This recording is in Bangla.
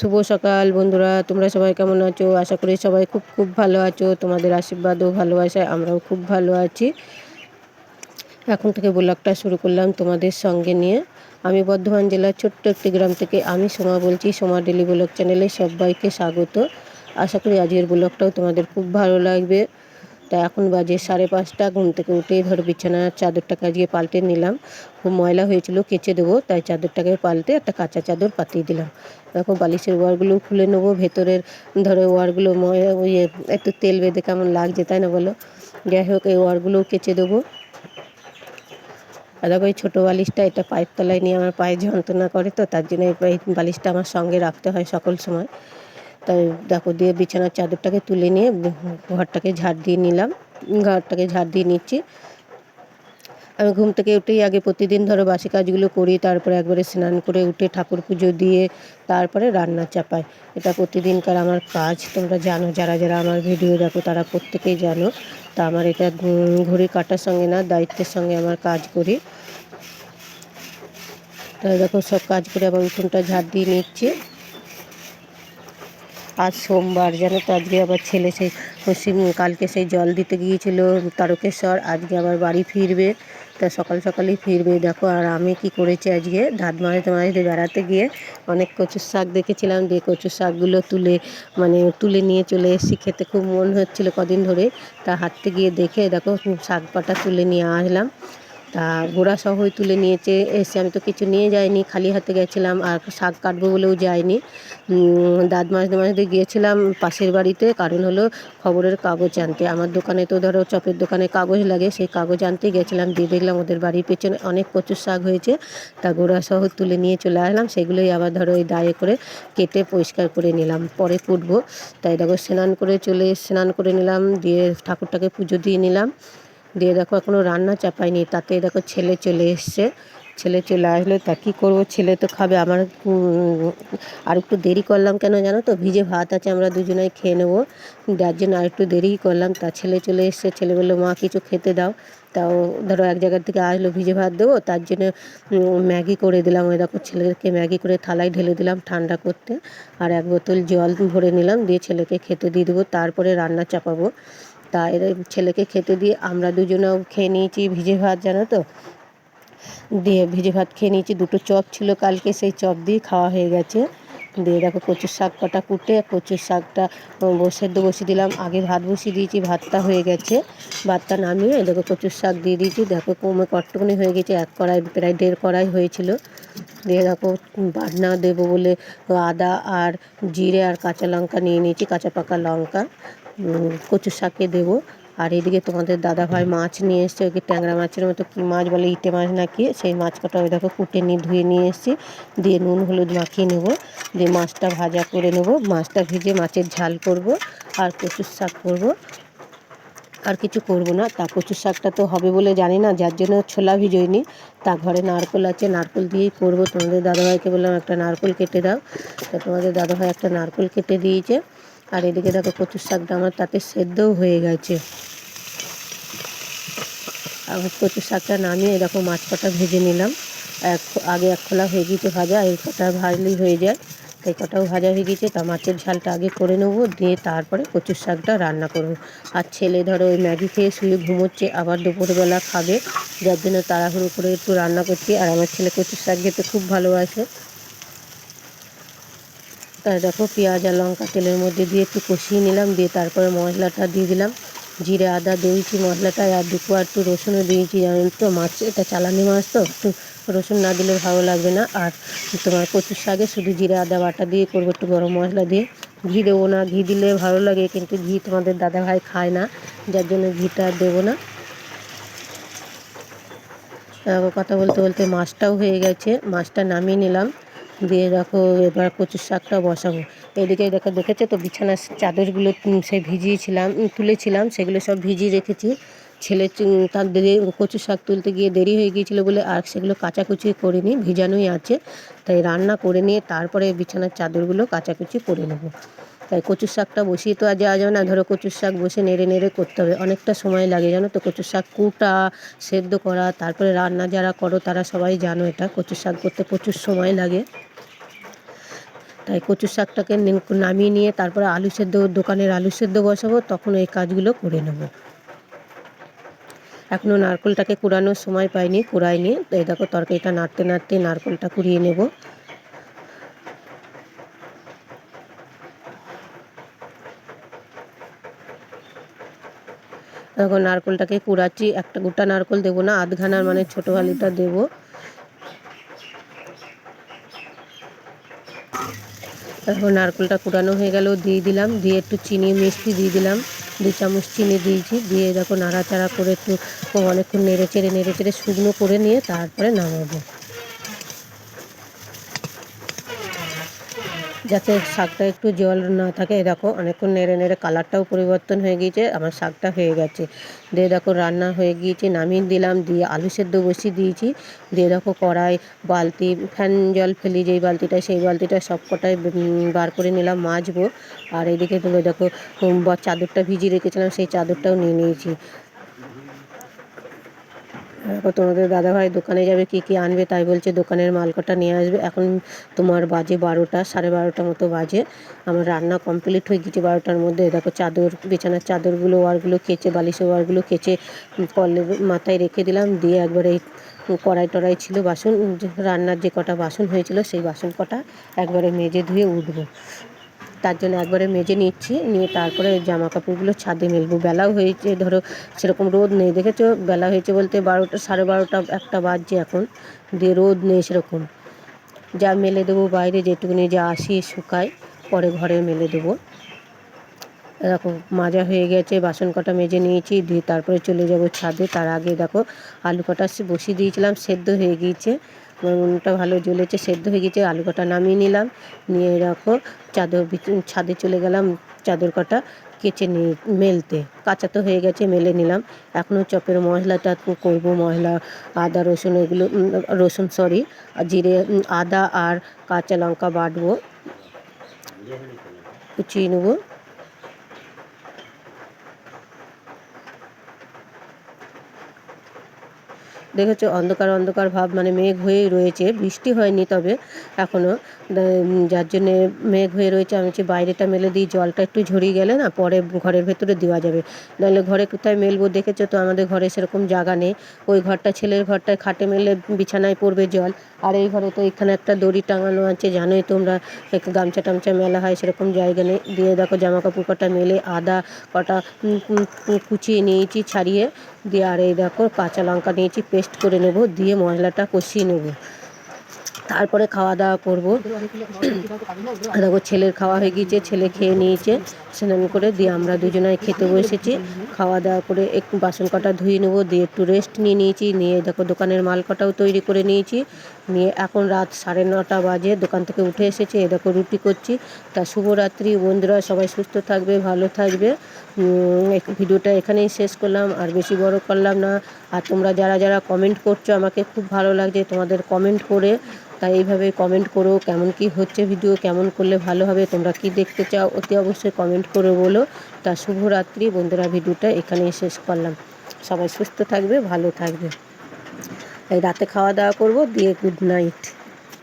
শুভ সকাল বন্ধুরা, তোমরা সবাই কেমন আছো? আশা করি সবাই খুব খুব ভালো আছো। তোমাদের আশীর্বাদও ভালোবাসায় আমরাও খুব ভালো আছি। এখন থেকে ব্লগটা শুরু করলাম তোমাদের সঙ্গে নিয়ে। আমি বর্ধমান জেলার ছোট্ট একটি গ্রাম থেকে আমি সোমা বলছি, সোমা ডেলি ব্লগ চ্যানেলে সবাইকে স্বাগত। আশা করি আজকের ব্লগটাও তোমাদের খুব ভালো লাগবে। তা এখন বাজে সাড়ে পাঁচটা, ঘুম থেকে উঠেই ধরো বিছানার চাদরটাকে আজকে পাল্টে নিলাম। খুব ময়লা হয়েছিল, কেচে দেবো, তাই চাদরটাকে পাল্টে একটা কাঁচা চাদর পাতিয়ে দিলাম। দেখো বালিশের ওয়ারগুলো খুলে নেব, ভেতরের ধরো ওয়ারগুলো ময়লা ওই একটু তেল বেঁধে কেমন লাগছে তাই না বলো? যাই হোক, এই ওয়ারগুলোও কেচে দেবো। আর দেখো এই ছোটো বালিশটা, এটা পায়ের তলায় নিয়ে আমার পায়ে যন্ত্রণা করে তো, তার জন্য এই বালিশটা আমার সঙ্গে রাখতে হয় সকল সময়। তাই দেখো দিয়ে বিছানার চাদরটাকে তুলে নিয়ে ঘরটাকে ঝাড় দিয়ে নিলাম। ঘরটাকে ঝাড় দিয়ে নিচ্ছি। আমি ঘুম থেকে উঠেই আগে প্রতিদিন ধরো বাসি কাজগুলো করি, তারপরে একবারে স্নান করে উঠে ঠাকুর পুজো দিয়ে তারপরে রান্না চাপাই। এটা প্রতিদিনকার আমার কাজ। তোমরা জানো, যারা যারা আমার ভিডিও দেখো তারা প্রত্যেকেই জানো। তা আমার এটা ঘড়ি কাটার সঙ্গে না, দায়িত্বের সঙ্গে আমার কাজ করি। তাই দেখো সব কাজ করে আবার উঠোনটা ঝাড় দিয়ে নিচ্ছি। আজ সোমবার যেন তো? আজকে আবার ছেলে সেই কালকে সেই জল দিতে গিয়েছিল তারকেশ্বর। আজকে আবার বাড়ি ফিরবে, তা সকাল সকালেই ফিরবে। দেখো, আর আমি কি করেছি আজকে? ধাত মাঝতে মাঝতে বেড়াতে গিয়ে অনেক কচুর শাক দেখেছিলাম। দিয়ে কচুর শাকগুলো তুলে মানে তুলে নিয়ে চলে এসেছি। খেতে খুব মন হচ্ছিল কদিন ধরে। তা হাঁটতে গিয়ে দেখে, দেখো, শাক পাটা তুলে নিয়ে আসলাম। তা গোড়া সহই তুলে নিয়েছে, এসে আমি তো কিছু নিয়ে যাইনি, খালি হাতে গেছিলাম আর শাক কাটবো বলেও যাইনি। দাঁত মাঝতে মাঝতে গিয়েছিলাম পাশের বাড়িতে, কারণ হলো খবরের কাগজ আনতে। আমার দোকানে তো ধরো চপের দোকানে কাগজ লাগে, সেই কাগজ আনতে গেছিলাম, দিয়ে দেখলাম ওদের বাড়ির পেছনে অনেক কচুর শাক হয়েছে। তা গোড়া সহ তুলে নিয়ে চলে আসলাম, সেগুলোই আবার ধরো ওই দায়ে করে কেটে পরিষ্কার করে নিলাম, পরে কুটবো তাই দেখো স্নান করে চলে, স্নান করে নিলাম, দিয়ে ঠাকুরটাকে পুজো দিয়ে নিলাম। দিয়ে দেখো এখনও রান্না চাপাইনি, তাতে দেখো ছেলে চলে এসছে। ছেলে চলে আসলে তা কী করব? ছেলে তো খাবে, আমার আর একটু দেরি করলাম কেন জানো তো? ভিজে ভাত আছে, আমরা দুজনাই খেয়ে নেব। যার জন্য আর একটু দেরিই করলাম, তা ছেলে চলে এসছে। ছেলে বলল, মা, কিছু খেতে দাও। তাও ধরো এক জায়গার থেকে আসলো, ভিজে ভাত দেবো। তার জন্য ম্যাগি করে দিলাম। ওই দেখো ছেলেকে ম্যাগি করে থালায় ঢেলে দিলাম ঠান্ডা করতে। আর এক বোতল জল ভরে নিলাম, দিয়ে ছেলেকে খেতে দিয়ে দেবো। তারপরে রান্না চাপাবো। তা এর ছেলেকে খেতে দিয়ে আমরা দুজনেও খেয়ে নিয়েছি ভিজে ভাত, জানো তো? দিয়ে ভিজে ভাত খেয়ে নিয়েছি। দুটো চপ ছিল কালকে, সেই চপ দিয়ে খাওয়া হয়ে গেছে। দিয়ে দেখো কচুর শাক কটা কুটে, কচুর শাকটা সেদ্ধ বসিয়ে দিলাম। আগে ভাত বসিয়ে দিয়েছি, ভাতটা হয়ে গেছে। ভাতটা নামিয়ে দেখো কচুর শাক দিয়ে দিয়েছি। দেখো কমে কটটুকুনি হয়ে গেছে, এক কড়াই, প্রায় দেড় কড়াই হয়েছিল। দিয়ে দেখো বাটনা দেবো বলে আদা আর জিরে আর কাঁচা লঙ্কা নিয়ে নিয়েছি, কাঁচা পাকা লঙ্কা। কচু শাকে দেবো। আর এদিকে তোমাদের দাদা ভাই মাছ নিয়ে এসছে ওকে ট্যাংরা মাছের মতো কী মাছ বলে, ইটে মাছ নাকি? সেই মাছ কটা ওই দেখো কুটে নিয়ে ধুয়ে নিয়ে এসেছি। দিয়ে নুন, হলুদ মাখিয়ে নেব। দিয়ে মাছটা ভাজা করে নেব। মাছটা ভেজে মাছের ঝাল করব আর কচুর শাক করব। আর কিছু করব না। তা কচুর শাকটা তো হবে বলে জানি না, যার জন্য ছোলা ভিজোয়নি। তা ঘরে নারকোল আছে, নারকোল দিয়েই করব। তোমাদের দাদাভাইকে বললাম, একটা নারকোল কেটে দাও। তা তোমাদের দাদাভাই একটা নারকোল কেটে দিয়েছে। আর এদিকে দেখো কচুর শাকটা আমার তাতে সেদ্ধও হয়ে গেছে। আবার কচুর শাকটা নামিয়ে দেখো মাছ কটা ভেজে নিলাম। এক আগে এক খোলা হয়ে গিয়েছে ভাজা, এই কটা ভাজলেই হয়ে যায়। তাই কটাও ভাজা হয়ে গিয়েছে, তা মাছের ঝালটা আগে করে নেব, দিয়ে তারপরে কচুর শাকটা রান্না করব। আর ছেলে ধরো ওই ম্যাগি খেয়ে শুয়ে ঘুমোচ্ছে, আবার দুপুরবেলা খাবে। যার জন্য তাড়াহুড়ো করে একটু রান্না করছি। আর আমার ছেলে কচুর শাক খেতে খুব ভালোবাসে। তাই দেখো, পেঁয়াজ আর লঙ্কা তেলের মধ্যে দিয়ে একটু কষিয়ে নিলাম, দিয়ে তারপরে মশলাটা দিয়ে দিলাম। জিরে, আদা দিয়েছি মশলাটায় আর দুপুর একটু রসুনও দিয়েছি জানেন তো, মাছ, এটা চালানি মাছ তো, একটু রসুন না দিলে ভালো লাগবে না। আর তোমার কচুর শাকে শুধু জিরে, আদা, বাটা দিয়ে করব একটু গরম মশলা দিয়ে। ঘি দেবো না, ঘি দিলে ভালো লাগে, কিন্তু ঘি তোমাদের দাদা ভাই খায় না, যার জন্য ঘিটা দেবো না। কথা বলতে বলতে মাছটাও হয়ে গেছে, মাছটা নামিয়ে নিলাম। দিয়ে দেখো এবার কচুর শাকটা বসাবো। এদিকে দেখো, দেখেছ তো বিছানার চাদরগুলো সে ভিজিয়েছিলাম তুলেছিলাম, সেগুলো সব ভিজিয়ে রেখেছি। ছেলে তার দেরি কচু শাক তুলতে গিয়ে দেরি হয়ে গিয়েছিল বলে আর সেগুলো কাচাকুচি করিনি, ভিজানোই আছে। তাই রান্না করে নিয়ে তারপরে বিছানার চাদরগুলো কাচাকুচি করে নেব। তাই কচুর শাকটা বসিয়ে তো আর যাওয়া যাবে না, ধরো কচুর শাক বসে নেড়ে নেড়ে করতে হবে। অনেকটা সময় লাগে, জানো তো, কচুর শাক কুটা, সেদ্ধ করা, তারপরে রান্না যারা করো তারা সবাই জানো এটা, কচুর শাক করতে প্রচুর সময় লাগে। তাই কচু শাকটাকে নামিয়ে নিয়ে তারপরে আলু সেদ্ধ, দোকানের আলু সেদ্ধ বসাবো, তখন এই কাজগুলো করে নেব। এখনও নারকেলটাকে কুড়ানোর সময় পাইনি, কুড়াইনি। তো এই দেখো তরকারিটা নাড়তে নাড়তে নারকলটা কুড়িয়ে নেব। এখন নারকলটাকে কুড়াচ্ছি, একটা গোটা নারকল দেবো না, আধখানার মানে ছোটো আলুটা দেবো। তারপর নারকেলটা কুড়ানো হয়ে গেল দিয়ে দিলাম। দিয়ে একটু চিনি, মিষ্টি দিয়ে দিলাম। দু চামচ চিনি দিয়েছি। দিয়ে দেখো নাড়াচাড়া করে একটু অনেকক্ষণ নেড়ে চেড়ে নেড়ে চেড়ে শুকনো করে নিয়ে তারপরে নামাবো। যাতে শাকটা একটু জল না থাকে। এই দেখো, অনেকক্ষণ নেড়ে নেড়ে কালারটাও পরিবর্তন হয়ে গিয়েছে, আমার শাকটা হয়ে গেছে। দিয়ে দেখো, রান্না হয়ে গিয়েছে, নামিয়ে দিলাম, দিয়ে আলু সেদ্ধ বসিয়ে দিয়েছি। দিয়ে দেখো, কড়াই, বালতি, ফ্যান, জল ফেলি, যেই বালতিটা, সেই বালতিটা সব কটাই বার করে নিলাম, মাজবো। আর এদিকে দেখো চাদরটা ভিজিয়ে রেখেছিলাম, সেই চাদরটাও নিয়ে নিয়েছি। দেখো তোমাদের দাদাভাই দোকানে যাবে, কি কি আনবে তাই বলছে, দোকানের মাল কটা নিয়ে আসবে। এখন তোমার বাজে বারোটা, সাড়ে বারোটা মতো বাজে। আমার রান্না কমপ্লিট হয়ে গেছে বারোটার মধ্যে। দেখো চাদর, বিছানার চাদরগুলো, ওয়ারগুলো কেচে, বালিশের ওয়ারগুলো কেচে, কলের মাথায় রেখে দিলাম। দিয়ে একবারে কড়াই টড়াই ছিল বাসন, রান্নার যে কটা বাসন হয়েছিল সেই বাসন কটা একবারে মেজে ধুয়ে উঠবো। তার জন্য একবারে মেজে নিচ্ছি। নিয়ে তারপরে জামা কাপড়গুলো ছাদে মেলবো। বেলাও হয়েছে, ধরো সেরকম রোদ নেই। দেখেছ? বেলা হয়েছে বলতে বারোটা, সাড়ে বারোটা একটা বাজছে এখন। দিয়ে রোদ নেই সেরকম। যা মেলে দেবো বাইরে যেটুকুনি যা আসি শুকাই পরে ঘরে মেলে দেবো। দেখো, মাজা হয়ে গেছে, বাসন কটা মেজে নিয়েছি, দিয়ে তারপরে চলে যাব ছাদে। তার আগে দেখো, আলু কটা বসিয়ে দিয়েছিলাম, সেদ্ধ হয়ে গিয়েছে। উনুনটা ভালো জ্বলেছে, সেদ্ধ হয়ে গেছে আলু কটা নামিয়ে নিলাম। নিয়ে রাখো চাদর ছাদে চলে গেলাম, চাদর কটা কেচে নিয়ে মেলতে। কাঁচা তো হয়ে গেছে, মেলে নিলাম। এখনও চপের মশলাটা করব মশলা আদা, রসুন, এগুলো রসুন সরি জিরে আদা আর কাঁচা লঙ্কা বাটবো। কুচিয়ে নেব। দেখেছ? অন্ধকার অন্ধকার ভাব মানে মেঘ হয়েই রয়েছে। বৃষ্টি হয়নি তবে এখনও যার জন্যে মেঘ হয়ে রয়েছে, আমি হচ্ছে বাইরেটা মেলে দিই, জলটা একটু ঝরিয়ে গেলে না পরে ঘরের ভেতরে দেওয়া যাবে। নাহলে ঘরে কোথায় মেলবো দেখেছ তো? আমাদের ঘরে সেরকম জায়গা নেই। ওই ঘরটা ছেলের ঘরটায় খাটে মেলে বিছানায় পড়বে জল। আর এই ঘরে তো এখানে একটা দড়ি টাঙানো আছে, জানোই তোমরা। গামছা টামছা মেলা হয়, সেরকম জায়গা নেই। দিয়ে দেখো জামা কাপড় কটা মেলে, আদা কটা কুচিয়ে নিয়েছি ছাড়িয়ে। দিয়ে আর এই দেখো কাঁচা লঙ্কা নিয়েছি পেস্ট করে নেব, দিয়ে মশলাটা কষিয়ে নেব। তারপরে খাওয়া দাওয়া করব। দেখো ছেলের খাওয়া হয়ে গিয়েছে, ছেলে খেয়ে নিয়েছে, স্নান করে দিয়ে আমরা দুজনাই খেতে বসেছি। খাওয়া দাওয়া করে একটু বাসন কটা ধুয়ে নেব, দিয়ে একটু রেস্ট নিয়ে নিয়েছি, নিয়ে দেখো দোকানের মাল কটাও তৈরি করে নিয়েছি। নিয়ে এখন রাত সাড়ে নটা বাজে, দোকান থেকে উঠে এসেছি, এ দেখো রুটি করছি। তা শুভরাত্রি বন্ধুরা, সবাই সুস্থ থাকবে, ভালো থাকবে। ভিডিওটা এখানেই শেষ করলাম, আর বেশি বড় করলাম না। আর তোমরা যারা যারা কমেন্ট করছ, আমাকে খুব ভালো লাগছে তোমাদের কমেন্ট করে। তাই এইভাবে কমেন্ট করো, কেমন কি হচ্ছে ভিডিও কেমন করলে ভালো হবে, তোমরা কি দেখতে চাও, অতি অবশ্যই কমেন্ট করে বলো। তা শুভরাত্রি বন্ধুরা, ভিডিওটা এখানেই শেষ করলাম। সবাই সুস্থ থাকবে, ভালো থাকবে। এই রাতে খাওয়া দাওয়া করব, দিয়ে গুড নাইট